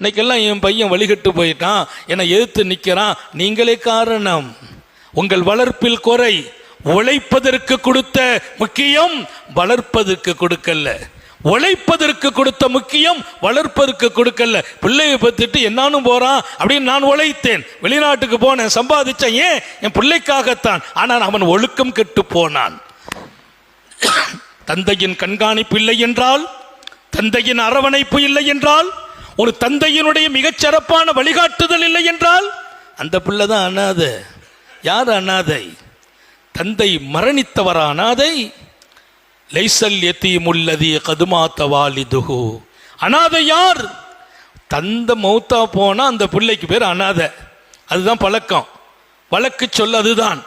இன்னைக்கெல்லாம் என் பையன் வழிகட்டு போயிட்டான். என்னை எதிர்த்து நிற்கிறான் நீங்களே காரணம். உங்கள் வளர்ப்பில் குறை. உழைப்பதற்கு கொடுத்த முக்கியம் வளர்ப்பதற்கு கொடுக்கல. உழைப்பதற்கு கொடுத்த முக்கியம் வளர்ப்பதற்கு கொடுக்கல. பிள்ளையை பத்திட்டு என்னானும் போறான் அப்படின்னு நான் உழைத்தேன். வெளிநாட்டுக்கு போனேன். சம்பாதிச்சேன். ஏன்? என் பிள்ளைக்காகத்தான். ஆனால் அவன் ஒழுக்கம் கெட்டு போனான். தந்தையின் கண்காணிப்பு இல்லை என்றால் தந்தையின் அரவணைப்பு இல்லை என்றால் ஒரு தந்தையினுடைய மிகச் சிறப்பான வழிகாட்டுதல் இல்லை என்றால்? அந்த பிள்ளை தான் அனாதை. யார் அனாதை? தந்தை மரணித்தவர் அனாதை. லைசல் எத்தீமுல்லதி கதுமாத்த வாலிதுகு அனாதை யார்? தந்த மௌத்தா போனால் அந்த பிள்ளைக்கு பேர் அனாதை. அதுதான் பழக்கம். வழக்கு சொல் அதுதான்.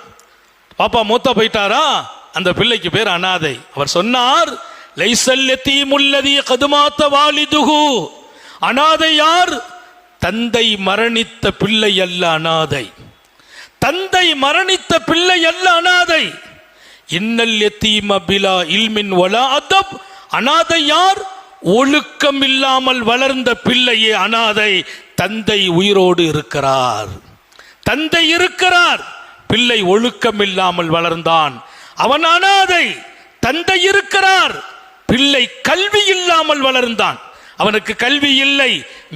பாப்பா மூத்தா போயிட்டாரா? அந்த பிள்ளைக்கு பேர் அனாதை. அவர் சொன்னார் லைசல் எத்தீமுல்லதி கதுமாத்த வாலிதுகு அனாதை யார்? தந்தை மரணித்த பிள்ளை அல்ல அனாதை. தந்தை மரணித்த பிள்ளை அல்ல அனாதை. இன்னல் எத்தீம பிலா இல்மின் வலா அதப் அனாதை யார்? ஒழுக்கம் இல்லாமல் வளர்ந்த பிள்ளையே அனாதை. தந்தை உயிரோடு இருக்கிறார். தந்தை இருக்கிறார். பிள்ளை ஒழுக்கம் இல்லாமல் வளர்ந்தான். அவன் அனாதை. தந்தை இருக்கிறார். பிள்ளை கல்வி இல்லாமல் வளர்ந்தான். அவனுக்கு கல்வி இல்லை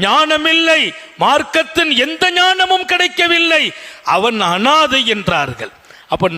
ஞானம் இல்லை மார்க்கத்தின் எந்த ஞானமும் கிடைக்கவில்லை. அவன் அனாதை என்றார்கள். அப்ப